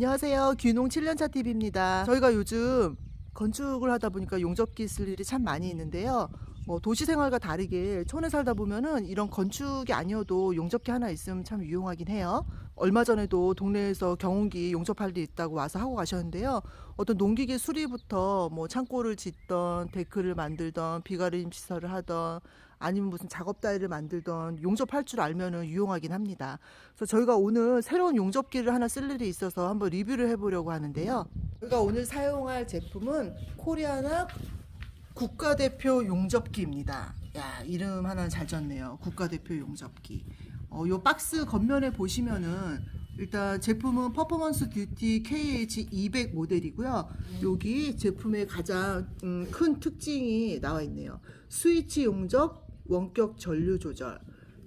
안녕하세요. 귀농 7년차 TV입니다. 저희가 요즘 건축을 하다 보니까 용접기 쓸 일이 참 많이 있는데요. 뭐 도시 생활과 다르게 촌에 살다 보면은 이런 건축이 아니어도 용접기 하나 있으면 참 유용하긴 해요. 얼마 전에도 동네에서 경운기 용접할 일 있다고 와서 하고 가셨는데요. 어떤 농기계 수리부터 뭐 창고를 짓던 데크를 만들던 비가림 시설을 하던 아니면 무슨 작업 다이를 만들던 용접할 줄 알면은 유용하긴 합니다. 그래서 저희가 오늘 새로운 용접기를 하나 쓸 일이 있어서 한번 리뷰를 해보려고 하는데요. 저희가 오늘 사용할 제품은 코리아나 국가대표 용접기입니다. 야 이름 하나 잘 졌네요. 국가대표 용접기. 어, 요 박스 겉면에 보시면은 일단 제품은 퍼포먼스 듀티 KH200 모델이고요. 여기 제품의 가장 음, 큰 특징이 나와 있네요. 스위치 용접, 원격 전류 조절.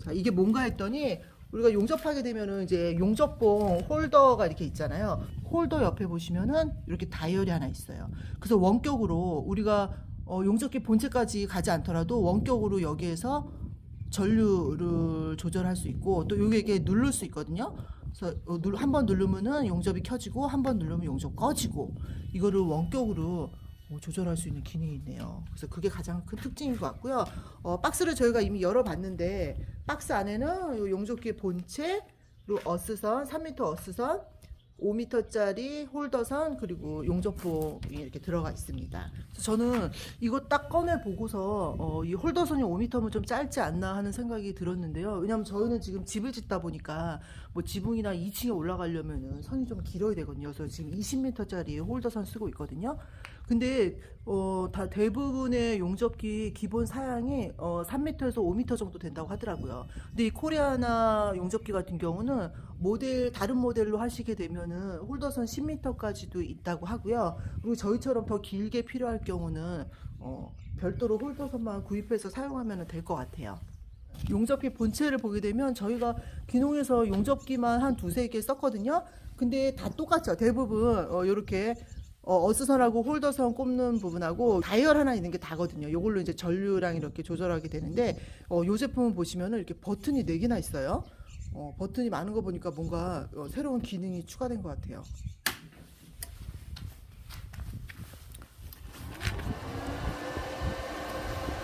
자, 이게 뭔가 했더니 우리가 용접하게 되면은 이제 용접봉 홀더가 이렇게 있잖아요. 홀더 옆에 보시면은 이렇게 다이얼이 하나 있어요. 그래서 원격으로 우리가 어, 용접기 본체까지 가지 않더라도 원격으로 여기에서 전류를 조절할 수 있고 또 여기 이렇게 누를 수 있거든요. 그래서 어, 한번 누르면은 용접이 켜지고 한 번 누르면 용접 꺼지고 이거를 원격으로 어, 조절할 수 있는 기능이 있네요. 그래서 그게 가장 큰 특징인 것 같고요. 어, 박스를 저희가 이미 열어봤는데 박스 안에는 요 용접기 본체로 어스선 3m 어스선 5m짜리 홀더선 그리고 용접봉이 이렇게 들어가 있습니다. 그래서 저는 이거 딱 꺼내 보고서 어, 이 홀더선이 5m면 좀 짧지 않나 하는 생각이 들었는데요. 왜냐하면 저희는 지금 집을 짓다 보니까 뭐 지붕이나 2층에 올라가려면은 선이 좀 길어야 되거든요. 그래서 지금 20m짜리 홀더선 쓰고 있거든요. 근데 어, 다 대부분의 용접기 기본 사양이 어, 3m에서 5m 정도 된다고 하더라고요. 근데 이 코리아나 용접기 같은 경우는 모델 다른 모델로 하시게 되면은 홀더선 10m까지도 있다고 하고요. 그리고 저희처럼 더 길게 필요할 경우는 어, 별도로 홀더선만 구입해서 사용하면 될 것 같아요. 용접기 본체를 보게 되면 저희가 기농에서 용접기만 한 두세 개 썼거든요. 근데 다 똑같죠. 대부분 어, 이렇게 어, 어스선하고 홀더선 꼽는 부분하고 다이얼 하나 있는 게 다거든요. 이걸로 이제 전류랑 이렇게 조절하게 되는데 어, 이 제품은 보시면은 이렇게 버튼이 네 개나 있어요. 어, 버튼이 많은 거 보니까 뭔가 어, 새로운 기능이 추가된 것 같아요.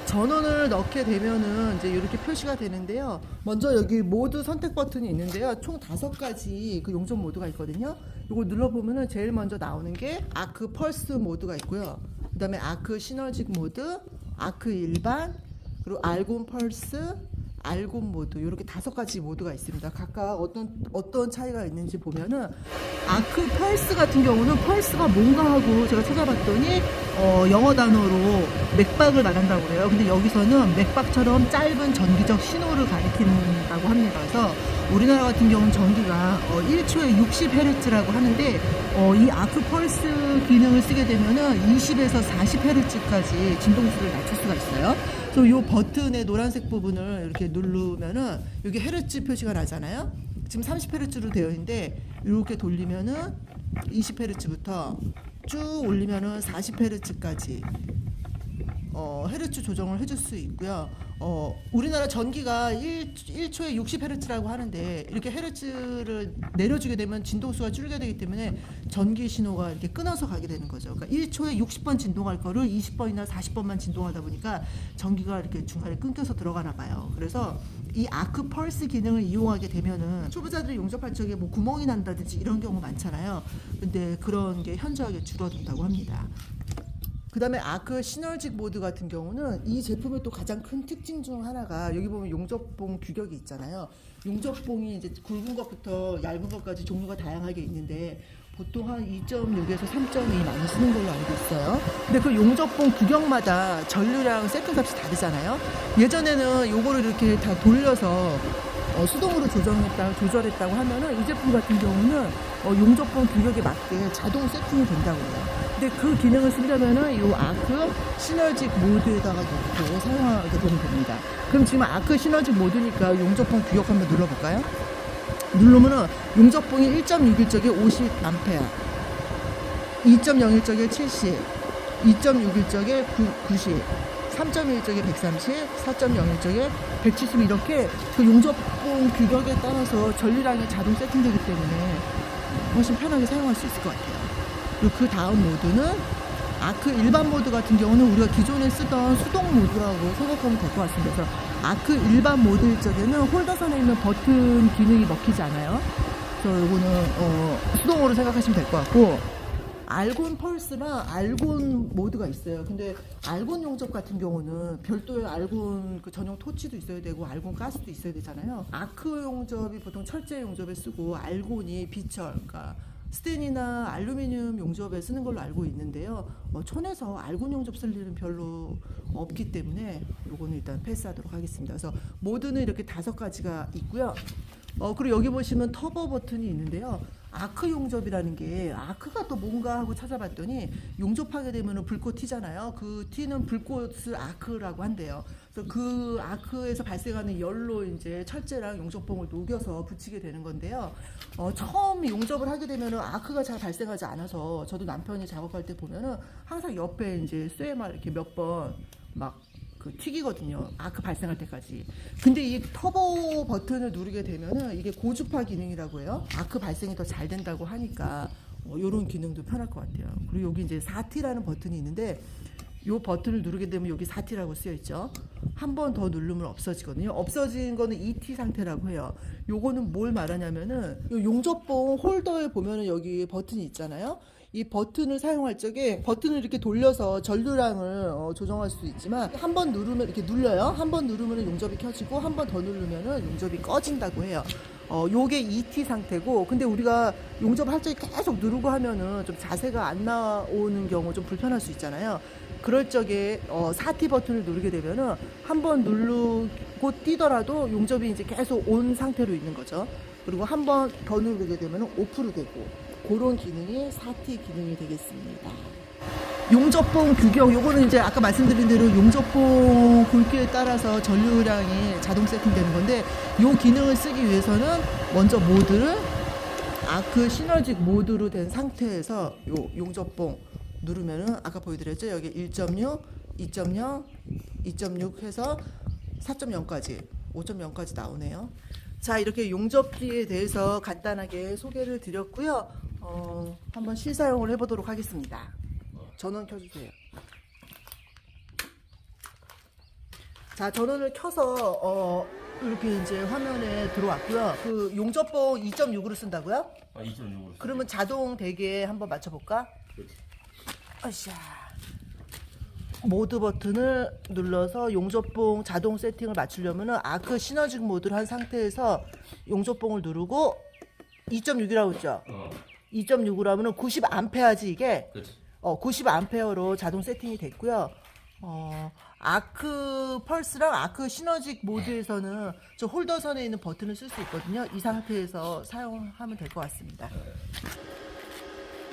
전원을 넣게 되면은 이제 이렇게 표시가 되는데요. 먼저 여기 모드 선택 버튼이 있는데요. 총 다섯 가지 그 용접 모드가 있거든요. 이걸 눌러보면은 제일 먼저 나오는 게 아크 펄스 모드가 있고요. 그 다음에 아크 시너직 모드, 아크 일반, 그리고 알곤 펄스, 알곤 모드 이렇게 다섯 가지 모드가 있습니다. 각각 어떤 어떤 차이가 있는지 보면은 아크 펄스 같은 경우는 펄스가 뭔가 하고 제가 찾아봤더니 어, 영어 단어로 맥박을 말한다고 그래요. 근데 여기서는 맥박처럼 짧은 전기적 신호를 가리킨다고 합니다. 그래서 우리나라 같은 경우는 전기가 어, 1초에 60Hz라고 하는데 어, 이 아크 펄스 기능을 쓰게 되면은 20에서 40Hz까지 진동수를 낮출 수가 있어요. 그래서 이 버튼의 노란색 부분을 이렇게 누르면은 여기 헤르츠 표시가 나잖아요. 지금 30Hz로 되어 있는데 이렇게 돌리면은 20Hz부터 쭉 올리면은 40Hz까지 어, 헤르츠 조정을 해줄 수 있고요. 어, 우리나라 전기가 1, 1초에 60Hz라고 하는데 이렇게 헤르츠를 내려주게 되면 진동수가 줄게 되기 때문에 전기 신호가 이렇게 끊어서 가게 되는 거죠. 그러니까 1초에 60번 진동할 거를 20번이나 40번만 진동하다 보니까 전기가 이렇게 중간에 끊겨서 들어가나 봐요. 그래서 이 아크 펄스 기능을 이용하게 되면은 초보자들이 용접할 적에 뭐 구멍이 난다든지 이런 경우 많잖아요. 근데 그런 게 현저하게 줄어든다고 합니다. 그 다음에 아크 시널직 모드 같은 경우는 이 제품의 또 가장 큰 특징 중 하나가 여기 보면 용접봉 규격이 있잖아요. 용접봉이 이제 굵은 것부터 얇은 것까지 종류가 다양하게 있는데 보통 한 2.6에서 3.2 많이 쓰는 걸로 알고 있어요. 근데 그 용접봉 규격마다 전류랑 세팅 값이 다르잖아요. 예전에는 요거를 이렇게 다 돌려서 어, 수동으로 조정했다, 조절했다고 하면은 이 제품 같은 경우는 어, 용접봉 규격에 맞게 자동 세팅이 된다고 해요. 근데 그 기능을 쓰려면은 이 아크 시너직 모드에다가 놓고 사용하게 되면 됩니다. 그럼 지금 아크 시너직 모드니까 용접봉 규격 한번 눌러볼까요? 누르면은 용접봉이 1.61쪽에 50A, 2.01쪽에 70, 2.61쪽에 90, 3.1쪽에 130, 4.01쪽에 170 이렇게 그 용접봉 규격에 따라서 전류량이 자동 세팅되기 때문에 훨씬 편하게 사용할 수 있을 것 같아요. 그리고 그 다음 모드는 아크 일반 모드 같은 경우는 우리가 기존에 쓰던 수동 모드라고 생각하면 될 것 같습니다. 그래서 아크 일반 모드일 적에는 홀더선에 있는 버튼 기능이 먹히지 않아요. 그래서 이거는 어, 수동으로 생각하시면 될 것 같고 알곤 펄스랑 알곤 모드가 있어요. 근데 알곤 용접 같은 경우는 별도의 알곤 그 전용 토치도 있어야 되고 알곤 가스도 있어야 되잖아요. 아크 용접이 보통 철제 용접에 쓰고 알곤이 비철, 그러니까 스텐이나 알루미늄 용접에 쓰는 걸로 알고 있는데요. 뭐 촌에서 알곤 용접 쓸 일은 별로 없기 때문에 요거는 일단 패스하도록 하겠습니다. 그래서 모드는 이렇게 다섯 가지가 있고요. 어 그리고 여기 보시면 터보 버튼이 있는데요. 아크 용접이라는 게 아크가 또 뭔가 하고 찾아봤더니 용접하게 되면 불꽃 튀잖아요. 그 튀는 불꽃을 아크라고 한대요. 그래서 그 아크에서 발생하는 열로 이제 철제랑 용접봉을 녹여서 붙이게 되는 건데요. 어, 처음 용접을 하게 되면은 아크가 잘 발생하지 않아서 저도 남편이 작업할 때 보면은 항상 옆에 이제 쇠말 이렇게 몇 번 막 그 튀기거든요. 아크 발생할 때까지. 근데 이 터보 버튼을 누르게 되면은 이게 고주파 기능이라고 해요. 아크 발생이 더 잘 된다고 하니까 어, 이런 기능도 편할 것 같아요. 그리고 여기 이제 4T라는 버튼이 있는데 이 버튼을 누르게 되면 여기 4T라고 쓰여 있죠. 한 번 더 누르면 없어지거든요. 없어진 거는 2T 상태라고 해요. 요거는 뭘 말하냐면은 요 용접봉 홀더에 보면은 여기 버튼이 있잖아요. 이 버튼을 사용할 적에 버튼을 이렇게 돌려서 전류량을 어, 조정할 수 있지만 한 번 누르면 이렇게 눌려요. 한 번 누르면 용접이 켜지고 한 번 더 누르면은 용접이 꺼진다고 해요. 어, 요게 2T 상태고 근데 우리가 용접할 적에 계속 누르고 하면은 좀 자세가 안 나오는 경우 좀 불편할 수 있잖아요. 그럴 적에 어, 4T 버튼을 누르게 되면은 한 번 누르고 뛰더라도 용접이 이제 계속 온 상태로 있는 거죠. 그리고 한 번 더 누르게 되면은 오프로 되고 그런 기능이 4T 기능이 되겠습니다. 용접봉 규격 요거는 이제 아까 말씀드린 대로 용접봉 굵기에 따라서 전류량이 자동 세팅되는 건데 요 기능을 쓰기 위해서는 먼저 모드를 아크 시너직 모드로 된 상태에서 요 용접봉 누르면은 아까 보여드렸죠 여기 1.6, 2.0, 2.6 해서 4.0까지 5.0까지 나오네요. 자 이렇게 용접기에 대해서 간단하게 소개를 드렸고요. 어, 한번 실사용을 해보도록 하겠습니다. 전원 켜주세요. 자 전원을 켜서 어, 이렇게 이제 화면에 들어왔고요. 그 용접봉 2.6으로 쓴다고요? 아, 2.6으로. 그러면 자동 대기에 한번 맞춰볼까? 아샤. 모드 버튼을 눌러서 용접봉 자동 세팅을 맞추려면은 아크 시너직 모드를 한 상태에서 용접봉을 누르고 2.6이라고 했죠? 어, 2.6으로 하면은 90암페어지 이게 그렇지. 어, 90암페어로 자동 세팅이 됐고요. 어, 아크 펄스랑 아크 시너직 모드에서는 저 홀더선에 있는 버튼을 쓸 수 있거든요. 이 상태에서 사용하면 될 것 같습니다.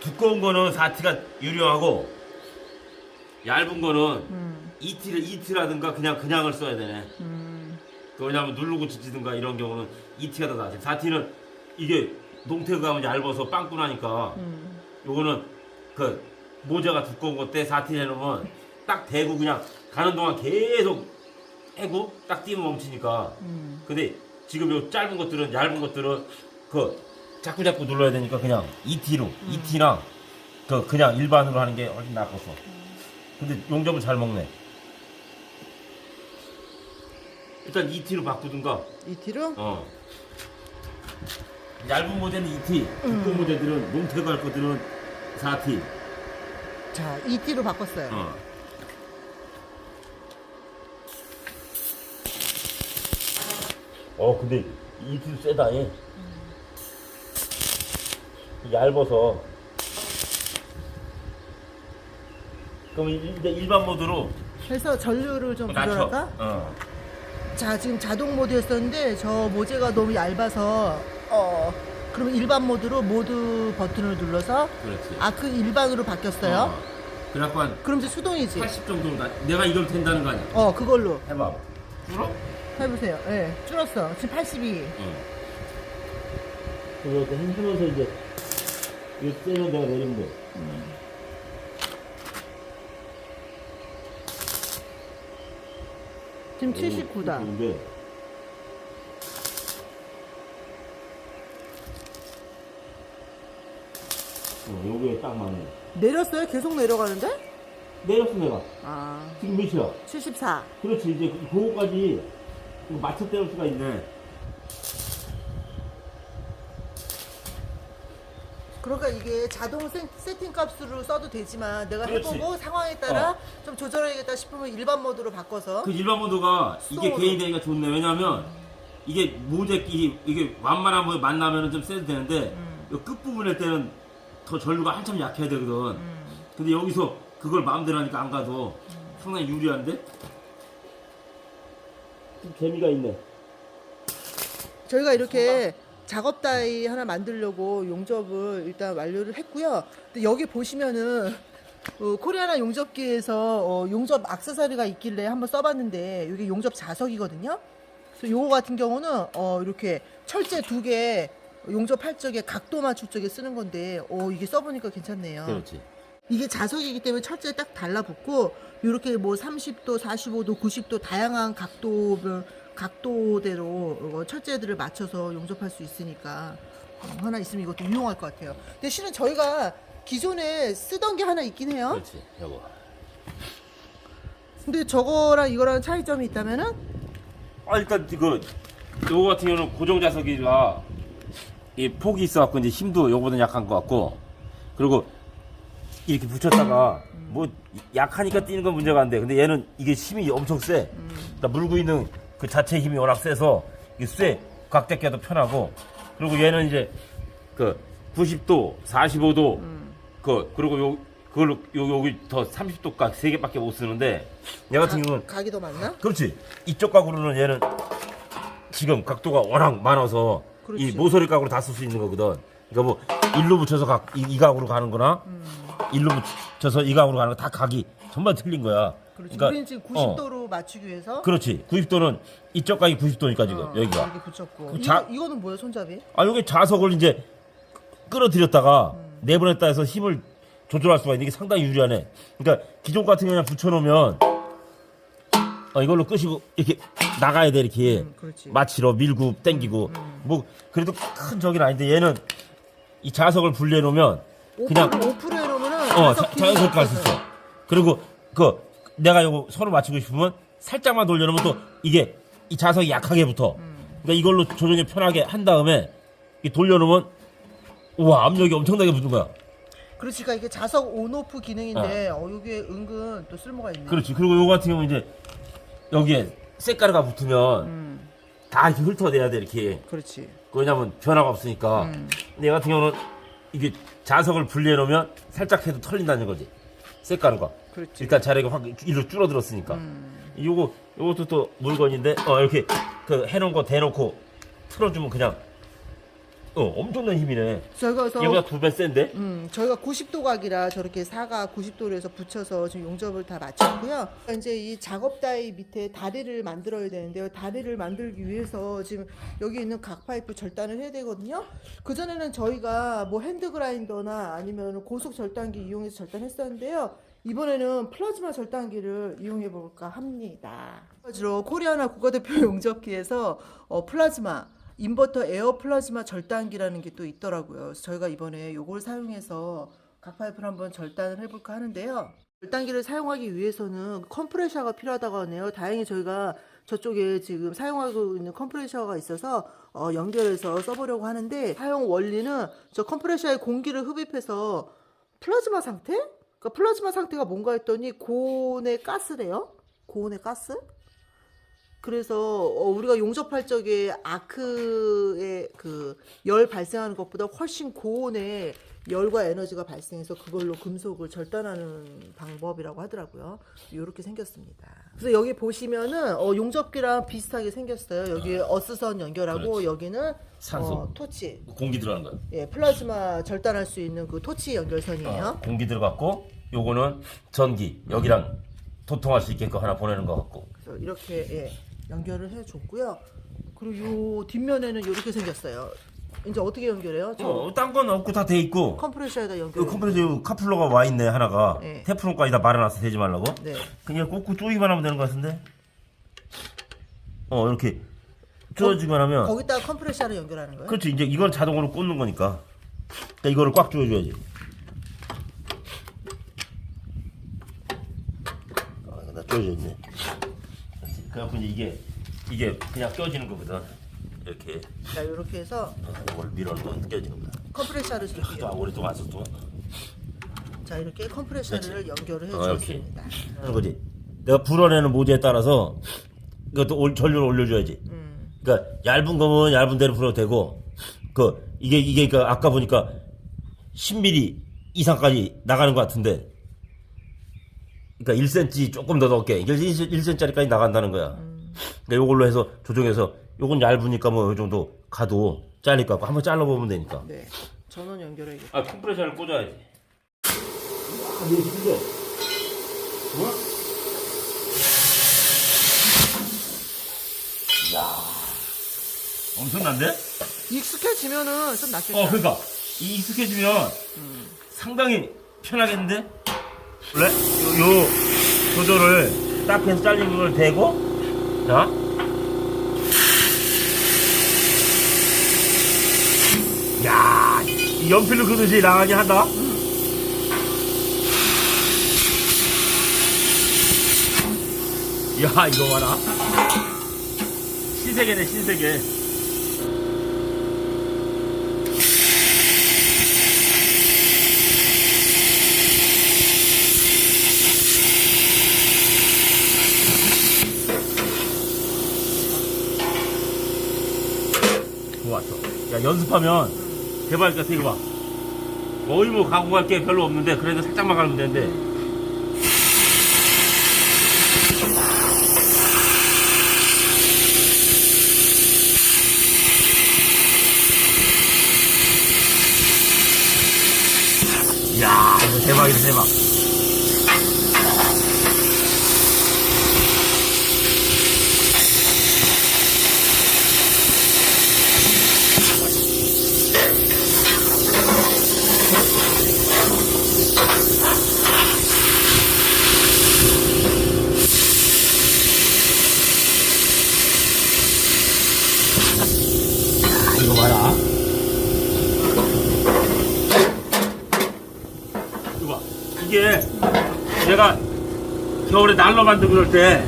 두꺼운 거는 4T가 유리하고 얇은 거는 음, 2T를 2T라든가 그냥 그냥을 써야 되네. 음, 그 왜냐면 누르고 지지든가 이런 경우는 2T가 더 낫지. 4T는 이게 농태가 가면 얇아서 빵꾸 나니까 음. 요거는 그 모자가 두꺼운 것때 4T 해놓으면 딱 대고 그냥 가는 동안 계속 해고 딱 뛰면 멈추니까 음. 근데 지금 요 짧은 것들은 얇은 것들은 그 자꾸 자꾸 눌러야 되니까 그냥 ET로 ET나 그 그냥 일반으로 하는 게 훨씬 낫겠어. 근데 용접은 잘 먹네. 일단 ET로 바꾸든가. 이티로 어. 얇은 모델은 ET, 두꺼운 모델들은 농태가 할 것들은 4T. 자 이티로 바꿨어요. 어. 어 근데 ET도 세다 얘. 얇아서. 그럼 이제 일반 모드로 해서 전류를 좀 낮춰. 조절할까? 어. 자 지금 자동 모드였었는데 저 모재가 너무 얇아서 어 그러면 일반 모드로 모드 버튼을 눌러서 그렇지. 아크 일반으로 바뀌었어요. 어. 그래갖고 한 그럼 이제 수동이지. 80 정도로 나, 내가 이걸 된다는 거 아니야? 어 그걸로 해봐. 줄어? 해보세요. 예 줄었어. 지금 82. 응. 이렇게 힘주면서 이제 이 세면 내가 내리면 돼. 지금 79다. 근데 어, 요게 딱 맞네. 내렸어요? 계속 내려가는데? 내렸어 내가. 아, 지금 몇이야? 74. 그렇지 이제 그거까지 이거 맞춰 떼올 수가 있네. 그러니까 이게 자동 세, 세팅 값으로 써도 되지만 내가 그렇지. 해보고 상황에 따라 좀 조절해야겠다 싶으면 일반 모드로 바꿔서 그 일반 모드가 이게 수동으로. 개인 되니까 좋네. 왜냐면 이게 모재끼 이게 완만한 거 만나면은 좀 세도 되는데 음. 이 끝부분일 때는 더 전류가 한참 약해야 되거든. 음. 근데 여기서 그걸 마음대로 하니까 안 가도 음. 상당히 유리한데? 좀 재미가 있네. 저희가 이렇게 작업 다이 하나 만들려고 용접을 일단 완료를 했고요. 근데 여기 보시면은 어, 코리아나 용접기에서 어, 용접 악세사리가 있길래 한번 써봤는데 이게 용접 자석이거든요. 그래서 요거 같은 경우는 어, 이렇게 철제 두 개 용접할 적에 각도 맞출 적에 쓰는 건데 어, 이게 써보니까 괜찮네요. 그렇지. 이게 자석이기 때문에 철제에 딱 달라붙고 이렇게 뭐 30도, 45도, 90도 다양한 각도 각도대로 어, 철제들을 맞춰서 용접할 수 있으니까 어, 하나 있으면 이것도 유용할 것 같아요. 근데 실은 저희가 기존에 쓰던 게 하나 있긴 해요. 그렇지. 여보. 근데 저거랑 이거랑 차이점이 있다면은 아 일단 그 요거 같은 경우는 고정 자석이라 이 폭이 있어갖고 이제 힘도 요거보다 약한 것 같고 그리고 이렇게 붙였다가 뭐 약하니까 뛰는 건 문제가 안 돼. 근데 얘는 이게 힘이 엄청 세. 그러니까 물고 있는 그 자체 힘이 워낙 세서 이게 쎄. 각대껴도 편하고 그리고 얘는 이제 그 90도, 45도 그 그리고 요 그걸로 요 여기 더 30도까지 세 개밖에 못 쓰는데 얘 같은 경우는 각, 각이 더 많나? 그렇지. 이쪽 각으로는 얘는 지금 각도가 워낙 많아서 그렇지. 이 모서리 각으로 다 쓸 수 있는 거거든. 그러니까 뭐 일로 붙여서 각, 이, 이 각으로 가는 거나 일로 붙여서 이 각으로 가는 거 다 각이 전반 틀린 거야. 그렇지. 그러니까, 우리는 지금 어, 90도로 맞추기 위해서 그렇지. 90도는 이쪽 각이 90도니까 지금 어, 여기가. 이렇게 붙였고. 그 이거, 자- 이거는 뭐예요, 손잡이? 아, 여기 자석을 이제 끌어들였다가 음. 내보냈다 해서 힘을 조절할 수가 있는 게 상당히 유리하네. 그러니까 기존 같은 거 그냥 붙여놓으면 어, 이걸로 끄시고 이렇게 나가야 돼 이렇게 음, 그렇지. 마치러 밀고 땡기고 뭐 그래도 큰 적이 아닌데 얘는 이 자석을 분리해 놓으면 그냥 오프, 오프로 해놓으면은 어 자석 자, 자연스럽게 갈 수 있어. 그리고 그 내가 이거 서로 맞추고 싶으면 살짝만 돌려놓으면 또 이게 이 자석이 약하게 붙어. 그러니까 이걸로 조정이 편하게 한 다음에 이 돌려놓으면 우와 압력이 엄청나게 붙는 거야. 그렇지, 그러니까 이게 자석 온오프 기능인데 어, 이게 은근 또 쓸모가 있네. 그렇지. 그리고 요거 같은 경우는 이제 여기에 쇳가루가 붙으면 음, 다 이렇게 훑어내야 돼 이렇게. 그렇지. 왜냐면 변화가 없으니까. 음. 근데 얘 같은 경우는 이게 자석을 분리해 놓으면 살짝 해도 털린다는 거지. 쇳가루가. 그렇지. 일단 자리가 확 일로 줄어들었으니까. 음. 요거 요것도 또 물건인데 어 이렇게 그 해놓은 거 대놓고 틀어주면 그냥 어 엄청난 힘이네. 저희가 그래서 얘보다 두 배 센데? 음, 저희가 90도 각이라 저렇게 사각 90도로 해서 붙여서 지금 용접을 다 마쳤고요. 이제 이 작업 다이 밑에 다리를 만들어야 되는데요. 다리를 만들기 위해서 지금 여기 있는 각 파이프 절단을 해야 되거든요. 그전에는 저희가 뭐 핸드 그라인더나 아니면 고속 절단기 이용해서 절단했었는데요. 이번에는 플라즈마 절단기를 이용해 볼까 합니다. 마찬가지로 코리아나 국가대표 용접기에서 어, 플라즈마 인버터 에어 플라즈마 절단기라는 게 또 있더라고요. 저희가 이번에 요걸 사용해서 각 파이프를 한번 절단을 해볼까 하는데요. 절단기를 사용하기 위해서는 컴프레셔가 필요하다고 하네요. 다행히 저희가 저쪽에 지금 사용하고 있는 컴프레셔가 있어서 어, 연결해서 써보려고 하는데 사용 원리는 저 컴프레셔에 공기를 흡입해서 플라즈마 상태? 그러니까 플라즈마 상태가 뭔가 했더니 고온의 가스래요. 고온의 가스? 그래서 어, 우리가 용접할 적에 아크의 그 열 발생하는 것보다 훨씬 고온의 열과 에너지가 발생해서 그걸로 금속을 절단하는 방법이라고 하더라고요. 이렇게 생겼습니다. 그래서 여기 보시면은 어, 용접기랑 비슷하게 생겼어요. 여기 어스선 연결하고 그렇지. 여기는 산소. 어, 토치, 공기 들어간 거야. 예, 플라즈마 절단할 수 있는 그 토치 연결선이에요. 어, 공기 들어갔고 요거는 전기 여기랑 도통할 수 있게끔 하나 보내는 거 같고. 그래서 이렇게 예, 연결을 해줬고요. 그리고 요 뒷면에는 이렇게 생겼어요. 이제 어떻게 연결해요? 저 어, 딴건 없고 다 돼 있고. 컴프레셔에다 연결. 그 컴퓨터 카플러가 와 있네 하나가. 네. 테프론까지 다 말아놨어 대지 말라고. 네. 그냥 꽂고 조이기만 하면 되는 것 같은데. 어 이렇게 조여주기만 하면. 거기다 컴프레셔를 연결하는 거예요? 그렇지 이제 이건 자동으로 꽂는 거니까. 그러니까 이거를 꽉 조여줘야지. 조여줬네. 아, 그래갖고 이제 이게 이게 그냥 껴지는 거거든. 이렇게 자 이렇게 해서 어, 이걸 밀어넣으면 껴지는 거야. 컴프레셔를 또 줄게요. 우리 또 와서 또자 이렇게 컴프레셔를 연결을 어, 이렇게. 해주었습니다. 하는 거지. 내가 불어내는 모드에 따라서 이것도 올- 전류를 올려줘야지. 음, 그러니까 얇은 거면 얇은 대로 불어도 되고 그 이게 이게 그러니까 아까 보니까 10mm 이상까지 나가는 것 같은데 그러니까 1cm 조금 더 이게 1cm짜리까지 나간다는 거야. 그러니까 요걸로 해서 조정해서 요건 얇으니까 뭐 요 정도 가도 잘릴 것 같고 한번 잘라보면 되니까. 네 전원 연결해야겠다. 아 컴프레셔를 꽂아야지. 아, 이게 힘들어. 어? 야, 엄청난데? 익숙해지면은 좀 낫겠다. 어, 그러니까 이 익숙해지면 상당히 편하겠는데? 원래 요, 요 조절을 딱 해서 잘린 걸 대고, 자. 야, 이 연필로 그듯이 나가게 한다. 야, 이거 봐라. 신세계네, 신세계. 좋았어. 야, 연습하면 대박일 것 같아, 이거 봐. 거의 뭐 가공할 게 별로 없는데, 그래도 살짝만 갈면 되는데. 야 이거 대박이다, 대박. 이거 봐라. 이거 봐. 이게 내가 겨울에 난로 만들고 그럴 때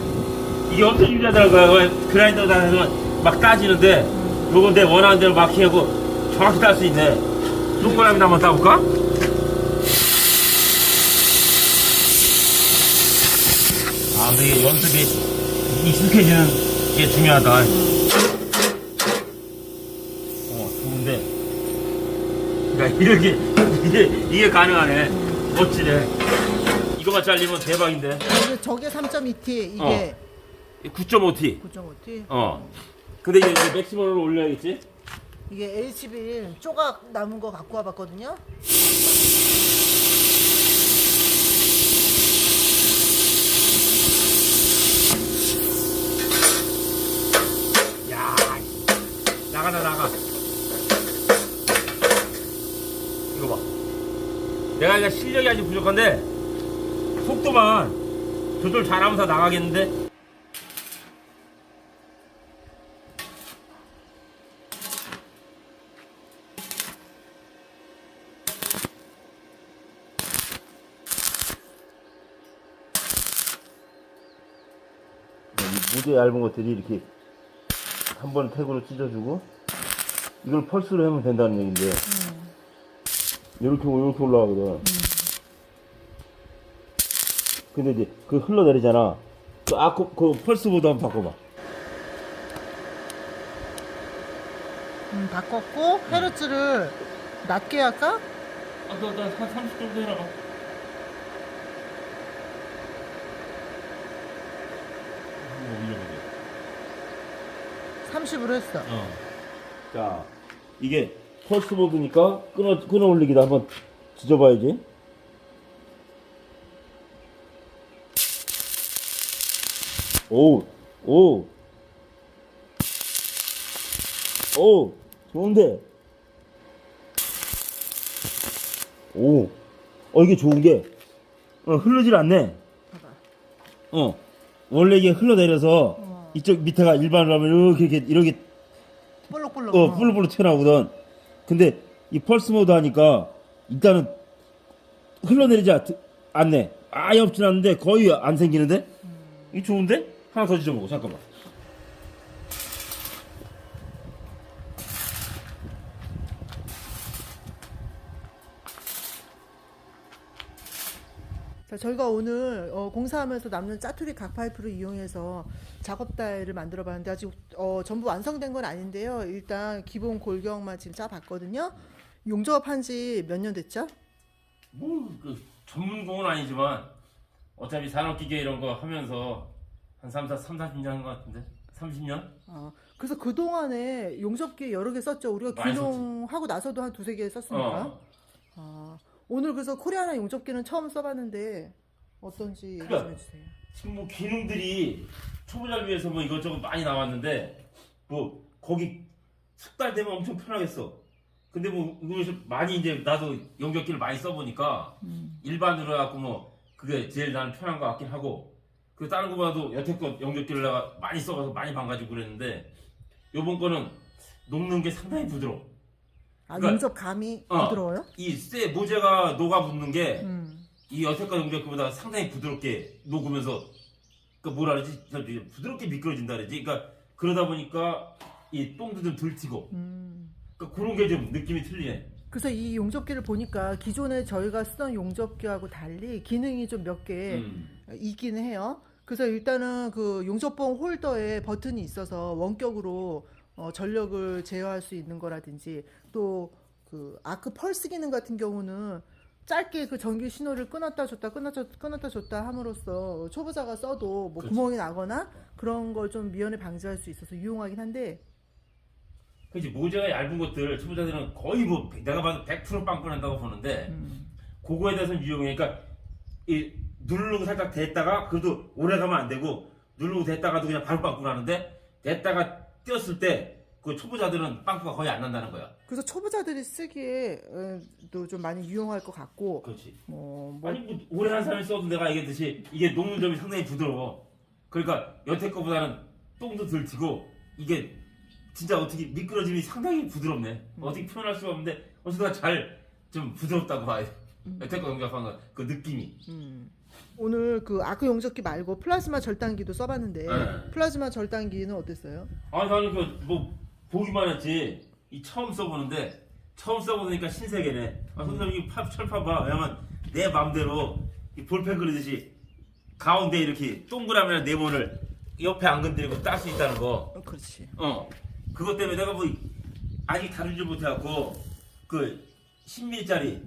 이게 엄청 유리하더라고요. 그라인더 다해서 막 따지는데 요건 내 원하는 대로 마킹하고 정확히 딸 수 있네. 동그라미 한번 따볼까? 아, 근데 이게 연습이 익숙해지는 게 중요하다. 어, 좋은데. 그러니까 이렇게 이게 이게 가능하네. 멋지네. 이거만 잘리면 대박인데. 저게, 저게 3.2T 이게 9.5T. 9.5T 어. 근데 이제, 이제 맥시멈으로 올려야겠지? 이게 L11 조각 남은 거 갖고 와봤거든요. 야, 나가다 나가. 이거 봐. 내가 이제 실력이 아직 부족한데 속도만 조절 잘하면서 나가겠는데. 이 무대 얇은 것들이 이렇게 한 번 택으로 찢어주고 이걸 펄스로 하면 된다는 얘기인데 이렇게 이렇게 올라가거든. 근데 이제 그 흘러내리잖아. 그 아크 그 펄스 모드 한번 바꿔봐. 음, 바꿨고 헤르츠를 낮게 할까? 아나나한 30 정도 해라. 올려보게. 30으로 했어. 어. 자, 이게 펄스 모드니까 끊어 끊어 올리기도 한번 지져봐야지. 오, 오, 오, 좋은데. 오, 어 이게 좋은 게 어, 흐르질 않네. 봐봐. 어, 원래 이게 흘러내려서 어. 이쪽 밑에가 일반으로 하면 이렇게 이렇게 이렇게 볼록볼록. 어, 뿔뿔 튀어나오거든. 근데 이 펄스 모드 하니까 일단은 흘러내리지 않- 않네. 아예 없진 않는데 거의 안 생기는데? 이 좋은데? 하나 더 지져보고 잠깐만. 자, 저희가 오늘 어, 공사하면서 남는 짜투리 각 파이프를 이용해서 작업대를 만들어 봤는데 아직 어, 전부 완성된 건 아닌데요. 일단 기본 골경만 지금 짜봤거든요. 용접한 지 몇 년 됐죠? 뭐 그 전문공은 아니지만 어차피 산업기계 이런 거 하면서 한 3, 4, 3, 40년 한 것 같은데 30년? 어, 그래서 그 동안에 용접기 여러 개 썼죠. 우리가 많이 귀농하고 나서도 한 두세 개 썼으니까. 어. 아, 오늘 그래서 코리아나 용접기는 처음 써봤는데 어떤지 얘기 좀 그러니까 해주세요. 지금 뭐 기능들이 초보자를 위해서 뭐 이것저것 많이 나왔는데 뭐 거기 석달 되면 엄청 편하겠어. 근데 뭐 이것을 많이 이제 나도 용접기를 많이 써보니까 음. 일반으로 해갖고 뭐 그게 제일 나는 편한 것 같긴 하고 그 다른 거봐도 여태껏 용접기를 내가 많이 써봐서 많이 봐가지고 그랬는데 요번 거는 녹는 게 상당히 부드러워. 아, 그러니까- 용접 감이 어. 부드러워요? 이쇠 모재가 녹아 붙는 게 음. 이 여태껏 용접기보다 상당히 부드럽게 녹으면서 그 뭐라 그러지 저, 부드럽게 미끄러진다 그러지 그러니까 그러다 보니까 이 똥도 좀 덜 튀고 음. 그러니까 그런 게 좀 느낌이 틀리네 그래서 이 용접기를 보니까 기존에 저희가 쓰던 용접기하고 달리 기능이 좀 몇 개 음. 있기는 해요. 그래서 일단은 그 용접봉 홀더에 버튼이 있어서 원격으로 어, 전력을 제어할 수 있는 거라든지 또 그 아크 펄스 기능 같은 경우는 짧게 그 전기 신호를 끊었다 줬다 끊었다 끊었다 줬다 함으로써 초보자가 써도 뭐 그렇지. 구멍이 나거나 그런 걸 좀 미연에 방지할 수 있어서 유용하긴 한데. 그렇지 모재가 얇은 것들 초보자들은 거의 뭐 내가 봐도 100% 빵꾸난다고 보는데 음, 그거에 대해서는 유용해. 그러니까 이 누르고 살짝 댔다가 그래도 오래 가면 안 되고 누르고 댔다가도 그냥 바로 빵꾸 나는데 댔다가 띄었을 때 그 초보자들은 빵꾸가 거의 안 난다는 거야 그래서 초보자들이 쓰기에도 좀 많이 유용할 것 같고 그렇지 뭐, 뭐 아니 뭐 오래 한 사람이 써도 내가 얘기했듯이 이게 녹는 점이 상당히 부드러워. 그러니까 여태 거보다는 똥도 덜 튀고 이게 진짜 어떻게 미끄러짐이 상당히 부드럽네. 음. 어떻게 표현할 수가 없는데 어쨌든 잘 좀 부드럽다고 봐요. 음. 여태 거 용접한 거그 느낌이. 음. 오늘 그 아크 용접기 말고 플라즈마 절단기도 써봤는데 네. 플라즈마 절단기는 어땠어요? 아 나는 그뭐 보기만 했지 이 처음 써보는데 처음 써보니까 신세계네. 아, 선생님 이 파, 철파 봐. 왜냐면 내 맘대로 이 볼펜 그리듯이 가운데 이렇게 동그라미랑 네모를 옆에 안 건드리고 딸 수 있다는 거. 어, 그렇지. 어. 그것 때문에 내가 뭐 아직 다루지 못해갖고 그 10mm짜리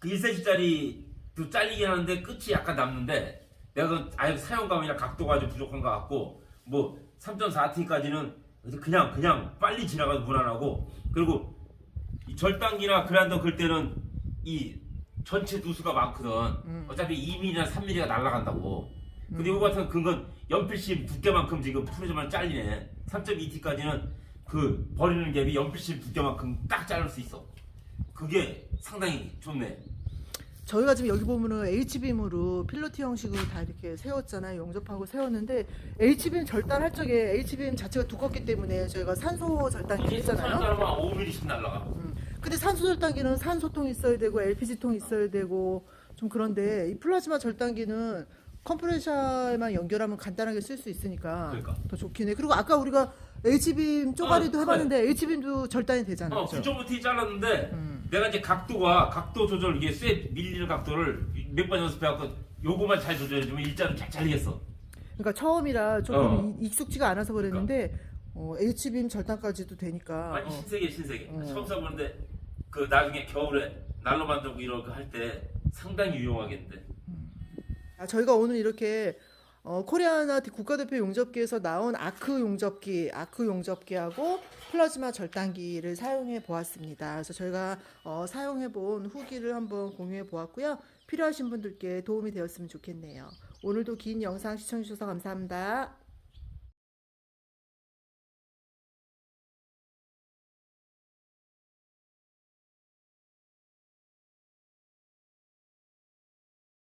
그 1cm짜리 도 잘리긴 하는데 끝이 약간 남는데 내가 그 아예 사용감이나 각도가 좀 부족한 것 같고 뭐 3.4T까지는 그냥 그냥 빨리 지나가도 무난하고 그리고 이 절단기나 그란더 글 때는 이 전체 누수가 많거든. 음. 어차피 2mm나 3mm가 날아간다고. 근데 음. 이거 같은 그건 연필심 두께만큼 지금 풀어주면 잘리네. 3.2T까지는 그 버리는 갭이 연필심 두께만큼 딱 자를 수 있어. 그게 상당히 좋네 저희가 지금 여기 보면은 H빔으로 필로티 형식으로 다 이렇게 세웠잖아요. 용접하고 세웠는데 H빔 절단할 적에 H빔 자체가 두껍기 때문에 저희가 산소 절단기 했잖아요. 따라만 5mm씩 날라가 음. 근데 산소 절단기는 산소통 있어야 되고 LPG통 있어야 되고 좀 그런데 이 플라즈마 절단기는 컴프레셔만 연결하면 간단하게 쓸 수 있으니까 그러니까. 더 좋긴 해. 그리고 아까 우리가 H빔 쪼가리도 어, 해봤는데 H빔도 절단이 되잖아. 어, 그죠? 9.5T 잘랐는데 음. 내가 이제 각도가 각도 조절 이게 쇠 밀리는 각도를 몇 번 연습해갖고 요거만 잘 조절해주면 일자로 잘 잘리겠어 그러니까 처음이라 조금 어. 이- 익숙지가 않아서 그랬는데 어, H빔 절단까지도 되니까 아니 어. 신세계 신세계 어. 처음 써보는데 그 나중에 겨울에 난로 만들고 이런 거 할 때 상당히 유용하겠는데 아, 저희가 오늘 이렇게 어, 코리아나 국가대표 용접기에서 나온 아크 용접기, 아크 용접기하고 플라즈마 절단기를 사용해 보았습니다. 그래서 저희가 어, 사용해 본 후기를 한번 공유해 보았고요. 필요하신 분들께 도움이 되었으면 좋겠네요. 오늘도 긴 영상 시청해 주셔서 감사합니다.